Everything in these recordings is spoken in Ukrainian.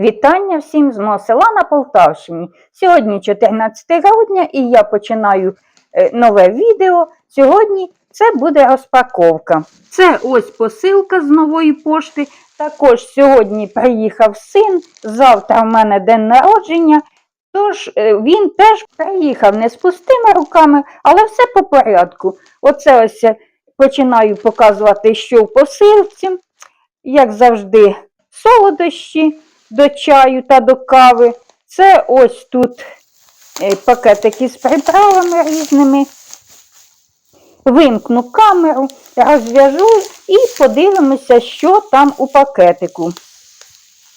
Вітання всім з мого села на Полтавщині. Сьогодні 14 грудня і я починаю е, нове відео. Сьогодні це буде розпаковка. Це ось посилка з нової пошти. Також сьогодні приїхав син. Завтра в мене день народження. Тож е, він теж приїхав не з пустими руками, але все по порядку. Оце ось я починаю показувати, що в посилці. Як завжди, солодощі до чаю та до кави. Це ось тут е, пакетики з приправами різними. Вимкну камеру, розв'яжу і подивимося, що там у пакетику.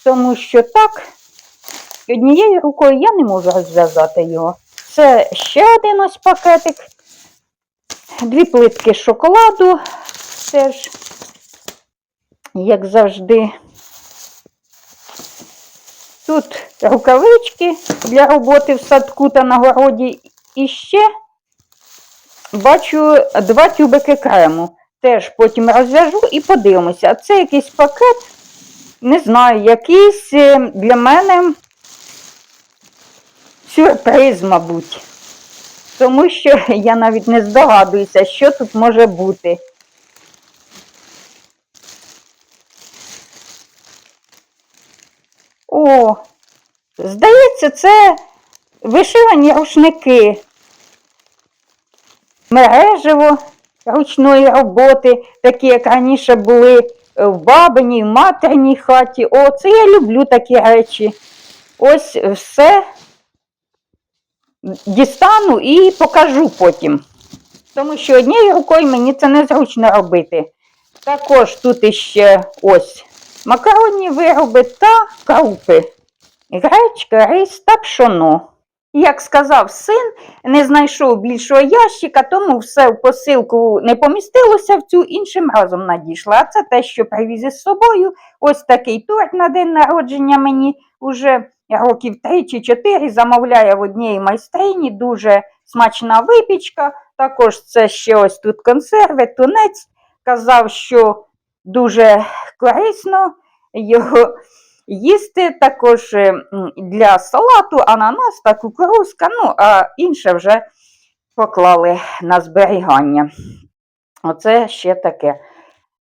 Тому що так, однією рукою я не можу розв'язати його. Це ще один ось пакетик. Дві плитки шоколаду теж, як завжди. Тут рукавички для роботи в садку та на городі. І ще бачу два тюбики крему. Теж потім розв'яжу і подивимося. А це якийсь пакет, не знаю, якийсь е, для мене сюрприз, мабуть. Тому що я навіть не здогадуюся, що тут може бути. О, здається, це вишивані рушники. Мережево ручної роботи, такі, як раніше були в бабиній, в материній хаті. О, це я люблю такі речі. Ось все дістану і покажу потім. Тому що однією рукою мені це незручно робити. Також тут іще ось макаронні вироби та крупи. Гречка, рис та пшоно. Як сказав син, не знайшов більшого ящика, тому все в посилку не помістилося, в цю іншим разом надійшла. А це те, що привіз із собою. Ось такий торт на день народження мені уже років 3 чи 4 замовляє в одній майстрині. Дуже смачна випічка. Також це ще ось тут консерви, тунець. Казав, що дуже корисно його їсти. Також е, для салату ананас та кукурузка, ну, а інше вже поклали на зберігання. Оце ще таке.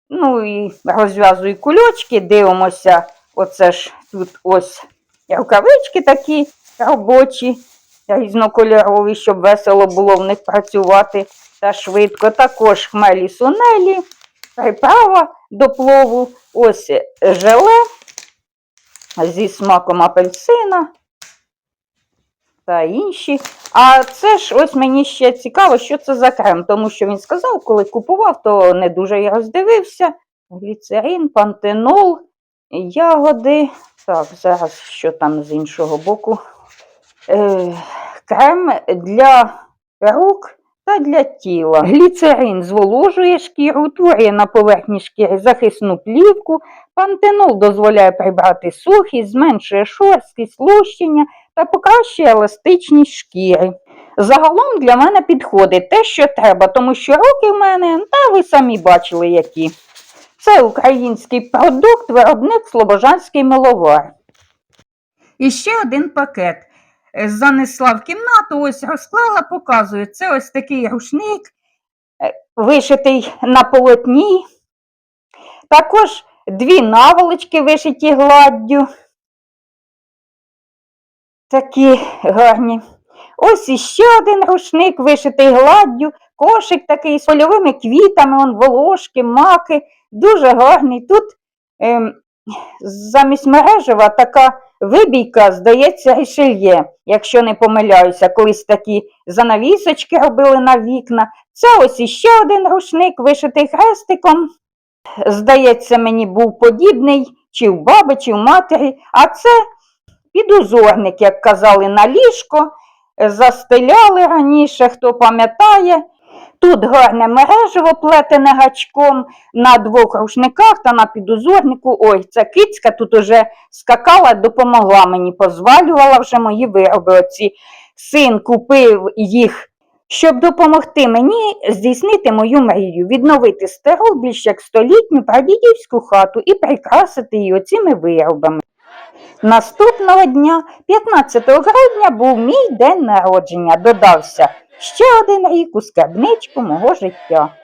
Ну і розв'язую кульочки, дивимося, оце ж тут ось рукавички такі робочі, різнокольорові, щоб весело було в них працювати та швидко. Також хмелі сунелі, приправа до плову, ось желе зі смаком апельсина та інші. А це ж ось мені ще цікаво, що це за крем, тому що він сказав, коли купував, то не дуже я роздивився. Гліцерин, пантенол, ягоди. Так, зараз що там з іншого боку. Е, крем для рук та для тіла. Гліцерин зволожує шкіру, утворює на поверхні шкіри захисну плівку. Пантенол дозволяє прибрати сухість, зменшує шорсткість, лущення та покращує еластичність шкіри. Загалом для мене підходить те, що треба, тому що руки в мене, та ви самі бачили які. Це український продукт, виробник Слобожанський миловар. І ще один пакет. Е, Занесла в кімнату, ось розклала, показую. Це ось такий рушник, е, вишитий на полотні. Також дві наволочки вишиті гладдю. Такі гарні. Ось іще один рушник вишитий гладдю, кошик такий з польовими квітами, он волошки, маки. Дуже гарний. Тут ем, замість мережева така вибійка, здається, рішельє, якщо не помиляюся, колись такі занавісочки робили на вікна. Це ось іще один рушник, вишитий хрестиком. Здається, мені був подібний чи в баби, чи в матері, а це підузорник, як казали, на ліжко, застеляли раніше, хто пам'ятає. Тут гарне мережево плетене гачком на двох рушниках та на підузорнику. Ой, ця кицька тут уже скакала, допомогла мені, позвалювала вже мої вироби. Оці. Син купив їх, щоб допомогти мені здійснити мою мрію, відновити стару, більш як столітню прадідівську хату і прикрасити її оцими виробами. Наступного дня, 15 грудня, був мій день народження. Додався ще один рік у скарбничку мого життя.